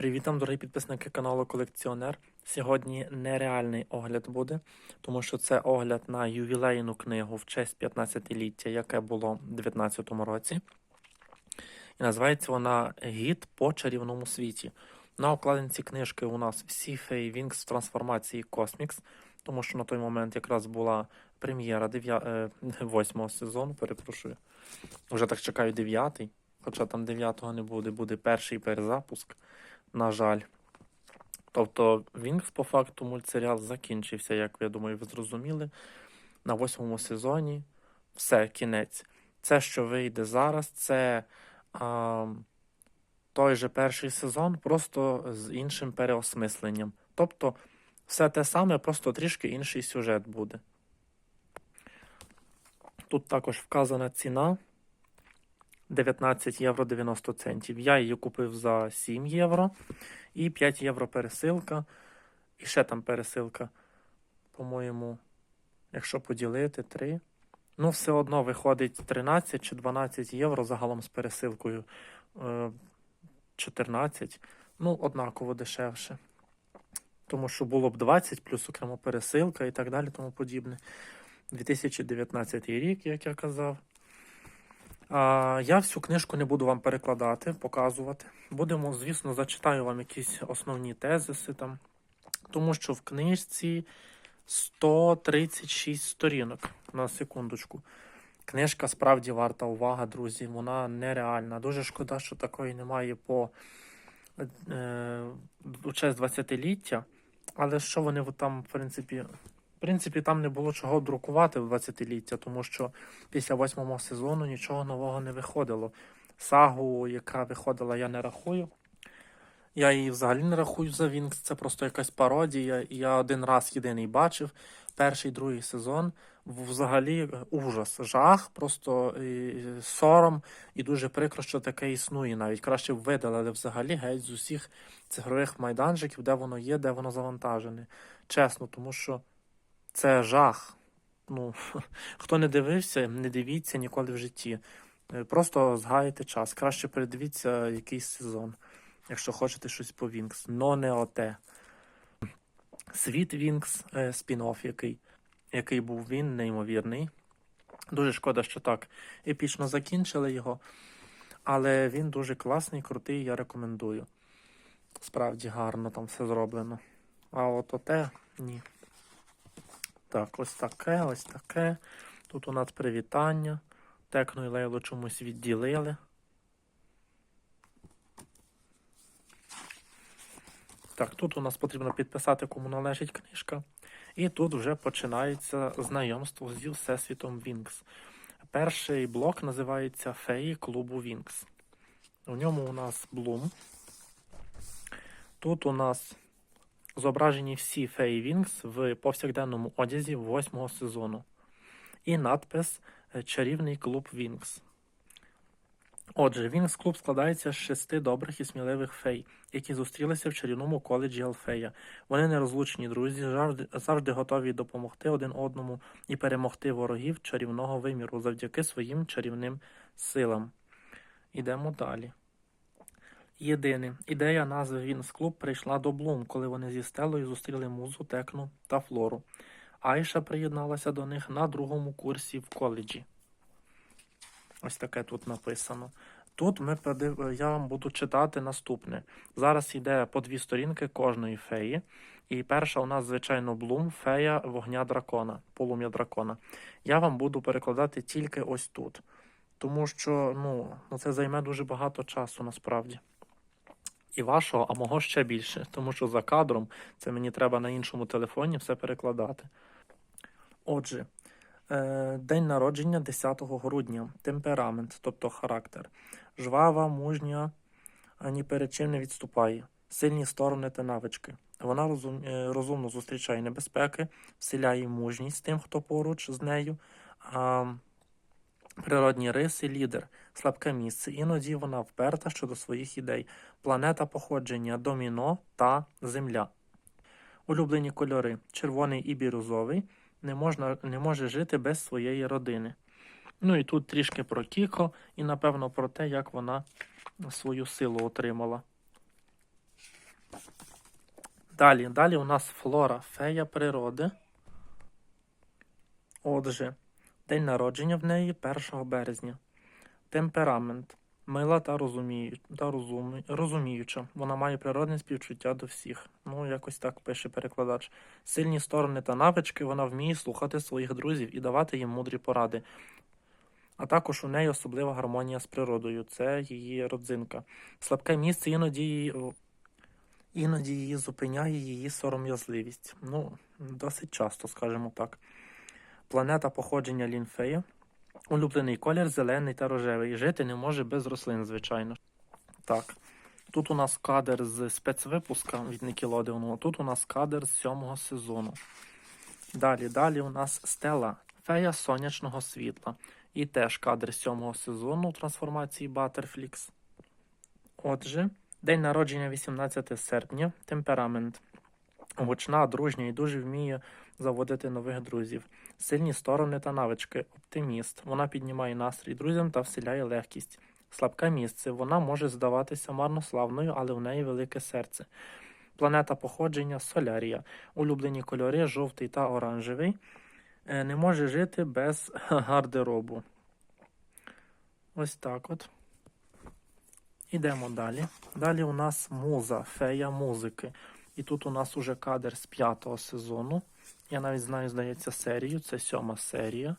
Привіт вам, дорогі підписники каналу Колекціонер. Сьогодні нереальний огляд буде, тому що це огляд на ювілейну книгу в честь 15-ліття, яке було в 2019 році. І називається вона Гід по чарівному світі. На обкладинці книжки у нас всі в трансформації Космікс, тому що на той момент якраз була прем'єра 8 сезону, перепрошую. Вже так чекаю 9-й. хоча там 9-го не буде, буде перший перезапуск, на жаль. Тобто Вінкс по факту мультсеріал закінчився, як я думаю, ви зрозуміли. На восьмому сезоні все, кінець. Це, що вийде зараз, це а, той же перший сезон, просто з іншим переосмисленням. Тобто, все те саме, просто трішки інший сюжет буде. Тут також вказана ціна 19 євро 90 центів. Я її купив за 7 євро і 5 євро пересилка. І ще там пересилка, по-моєму, якщо поділити 3. Ну, все одно виходить 13 чи 12 євро загалом з пересилкою. Е, 14. Ну, однаково дешевше. Тому що було б 20 плюс окремо пересилка і так далі, тому подібне. 2019 рік, як я казав. Я всю книжку не буду вам перекладати, показувати. Будемо, звісно, зачитаю вам якісь основні тезиси там. Тому що в книжці 136 сторінок на секундочку. Книжка справді варта увага, друзі. Вона нереальна. Дуже шкода, що такої немає по е, у честь 20-ліття. Але що вони там, в принципі, в принципі, там не було чого друкувати в 20-ліття, тому що після восьмого сезону нічого нового не виходило. Сагу, яка виходила, я не рахую. Я її взагалі не рахую за Вінкс, це просто якась пародія. Я один раз єдиний бачив перший другий сезон. Взагалі ужас, жах, просто і, сором, і дуже прикро, що таке існує. Навіть краще б видалили взагалі геть з усіх цифрових майданчиків, де воно є, де воно завантажене. Чесно, тому що це жах. Ну, Хто не дивився, не дивіться ніколи в житті. Е, Просто згаяйте час. Краще передивіться якийсь сезон, якщо хочете щось по Вінкс. Но не оте. Світ Вінкс, е, спін-офф який, який був він, неймовірний. Дуже шкода, що так епічно закінчили його. Але він дуже класний, крутий, я рекомендую. Справді гарно там все зроблено. А от оте ні. Так, ось таке, ось таке. Тут у нас привітання. Текну і лейлу чомусь відділили. Так, тут у нас потрібно підписати, кому належить книжка. І тут вже починається знайомство зі Всесвітом Вінкс. Перший блок називається Феї клубу Вінкс. У ньому у нас Блум. Тут у нас зображені всі феї Вінкс в повсякденному одязі восьмого сезону. І надпис е, Чарівний клуб Вінкс. Отже, Вінкс клуб складається з шести добрих і сміливих фей, які зустрілися в чарівному коледжі Алфея. Вони нерозлучні друзі, завжди, завжди готові допомогти один одному і перемогти ворогів чарівного виміру завдяки своїм чарівним силам. Ідемо далі. Єдине, ідея назви Вінкс Клуб прийшла до Блум, коли вони зі Стелою зустріли музу, Текну та Флору. Айша приєдналася до них на другому курсі в коледжі. Ось таке тут написано. Тут ми я вам буду читати наступне. Зараз йде по дві сторінки кожної феї. І перша у нас, звичайно, Блум, фея вогня дракона, полум'я дракона. Я вам буду перекладати тільки ось тут. Тому що ну, це займе дуже багато часу насправді. І вашого, а мого ще більше, тому що за кадром це мені треба на іншому телефоні все перекладати. Отже, е, день народження 10 грудня, темперамент, тобто характер, жвава, мужня, ані перед чим не відступає, сильні сторони та навички. Вона розум, е, розумно зустрічає небезпеки, вселяє мужність тим, хто поруч з нею. А, Природні риси, лідер, слабке місце. Іноді вона вперта щодо своїх ідей, планета походження, доміно та земля. Улюблені кольори червоний і бірюзовий. Не, можна, не може жити без своєї родини. Ну і тут трішки про Кіко, і напевно про те, як вона свою силу отримала. Далі, далі у нас флора, фея природи. Отже, день народження в неї 1 березня. Темперамент. Мила та, розумію, та розумі, розуміюча. Вона має природне співчуття до всіх. Ну, якось так пише перекладач. Сильні сторони та навички вона вміє слухати своїх друзів і давати їм мудрі поради. А також у неї особлива гармонія з природою. Це її родзинка. Слабке місце іноді її, іноді її зупиняє її сором'язливість. Ну, досить часто, скажімо так. Планета походження лінфея. Улюблений колір зелений та рожевий. Жити не може без рослин, звичайно. Так. Тут у нас кадр з спецвипуска від Nickelodeon, а тут у нас кадр з сьомого сезону. Далі, далі у нас Стела, фея сонячного світла. І теж кадр з сьомого сезону трансформації Butterflix. Отже, день народження 18 серпня, темперамент. Гучна, дружня і дуже вміє заводити нових друзів. Сильні сторони та навички, оптиміст. Вона піднімає настрій друзям та вселяє легкість. Слабке місце. Вона може здаватися марнославною, але в неї велике серце. Планета походження Солярія. Улюблені кольори жовтий та оранжевий. Е, Не може жити без гардеробу. Ось так от. Ідемо далі. Далі у нас муза, фея музики. І тут у нас уже кадр з п'ятого сезону. Я навіть знаю, здається, серію. Це сьома серія.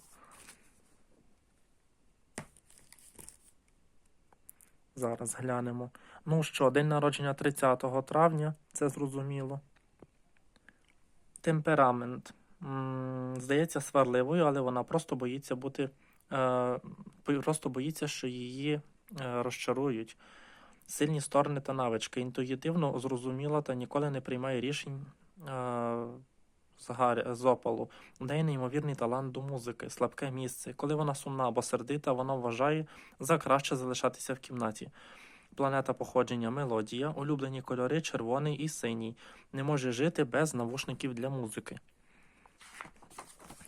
Зараз глянемо. Ну що, день народження 30 травня, це зрозуміло. Темперамент. Здається, сварливою, але вона просто боїться бути. Е, просто боїться, що її е, розчарують. Сильні сторони та навички. Інтуїтивно зрозуміла та ніколи не приймає рішень е, з, опалу. У неї неймовірний талант до музики, слабке місце. Коли вона сумна або сердита, вона вважає за краще залишатися в кімнаті. Планета походження мелодія, улюблені кольори червоний і синій. Не може жити без навушників для музики.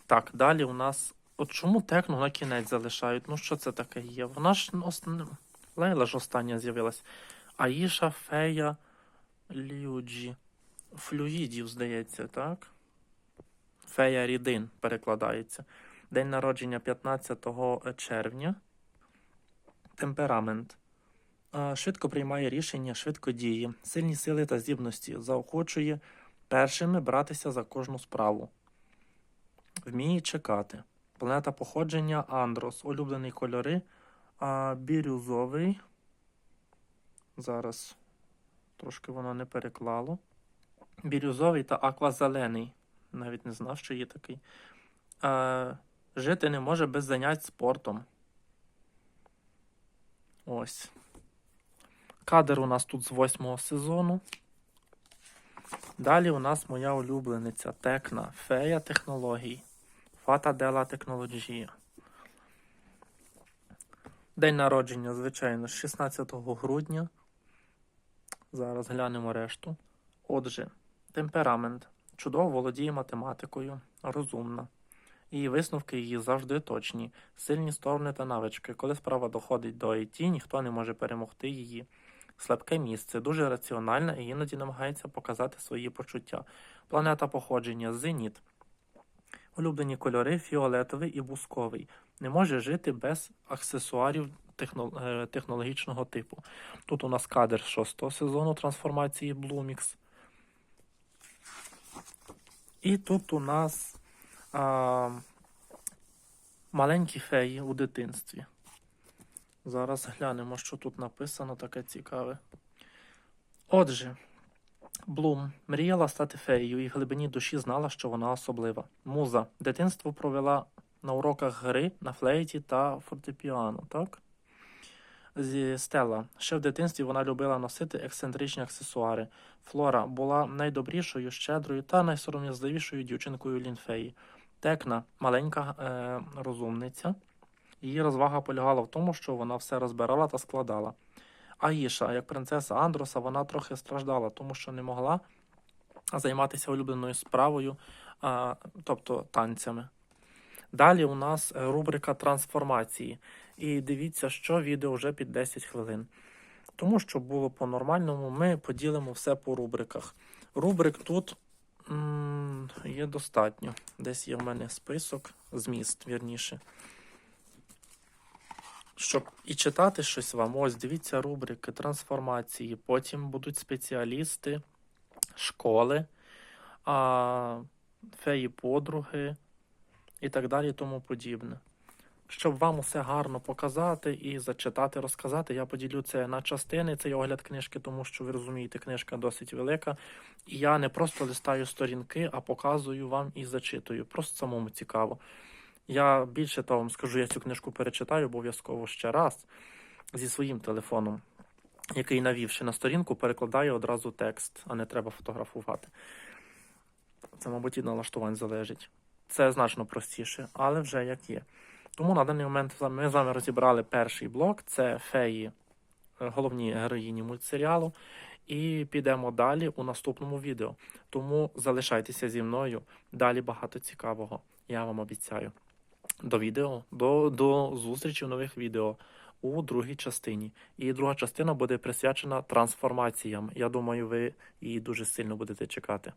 Так, далі у нас. От чому техно на кінець залишають? Ну що це таке є? Вона ж ос- ну, Лейла ж остання з'явилась. Аїша Фея Люджі. Флюїдів, здається, так? Фея Рідин перекладається. День народження 15 червня. Темперамент. Швидко приймає рішення, швидко діє, сильні сили та здібності, заохочує першими братися за кожну справу. Вміє чекати. Планета походження Андрос. Улюблені кольори. А, бірюзовий. Зараз трошки воно не переклало. Бірюзовий та аквазелений. Навіть не знав, що є такий. А, жити не може без занять спортом. Ось. Кадр у нас тут з восьмого сезону. Далі у нас моя улюблениця Текна, фея технологій. Фата Дела Технологія. День народження, звичайно, з 16 грудня. Зараз глянемо решту. Отже, темперамент. Чудово володіє математикою, розумна. Її висновки її завжди точні, сильні сторони та навички. Коли справа доходить до IT, ніхто не може перемогти її. Слабке місце, дуже раціональна і іноді намагається показати свої почуття. Планета походження Зеніт. Улюблені кольори фіолетовий і бусковий. Не може жити без аксесуарів е, технологічного типу. Тут у нас кадр шостого сезону трансформації Bloomix. І тут у нас а, маленькі феї у дитинстві. Зараз глянемо, що тут написано таке цікаве. Отже, Блум мріяла стати феєю і в глибині душі знала, що вона особлива. Муза дитинство провела на уроках гри на флейті та фортепіано, так? Зі Стелла. Ще в дитинстві вона любила носити ексцентричні аксесуари. Флора була найдобрішою, щедрою та найсором'язливішою дівчинкою лінфеї. Текна маленька е, розумниця. Її розвага полягала в тому, що вона все розбирала та складала. Аїша, як принцеса Андроса, вона трохи страждала, тому що не могла займатися улюбленою справою, тобто танцями. Далі у нас е, рубрика трансформації. І дивіться, що відео вже під 10 хвилин. Тому що було по-нормальному, ми поділимо все по рубриках. Рубрик тут м, є достатньо. Десь є в мене список, зміст, вірніше. Щоб і читати щось вам, ось дивіться рубрики, трансформації, потім будуть спеціалісти, школи, а, феї подруги і так далі, і тому подібне. Щоб вам усе гарно показати і зачитати, розказати, я поділю це на частини, цей огляд книжки, тому що ви розумієте, книжка досить велика. І я не просто листаю сторінки, а показую вам і зачитую. Просто самому цікаво. Я більше того вам скажу, я цю книжку перечитаю обов'язково ще раз зі своїм телефоном, який навівши на сторінку, перекладаю одразу текст, а не треба фотографувати. Це, мабуть, від налаштувань залежить. Це значно простіше, але вже як є. Тому на даний момент ми з вами розібрали перший блок це феї, е, головні героїні мультсеріалу. І підемо далі у наступному відео. Тому залишайтеся зі мною. Далі багато цікавого. Я вам обіцяю. До відео, до, до зустрічі нових відео у другій частині. І друга частина буде присвячена трансформаціям. Я думаю, ви її дуже сильно будете чекати.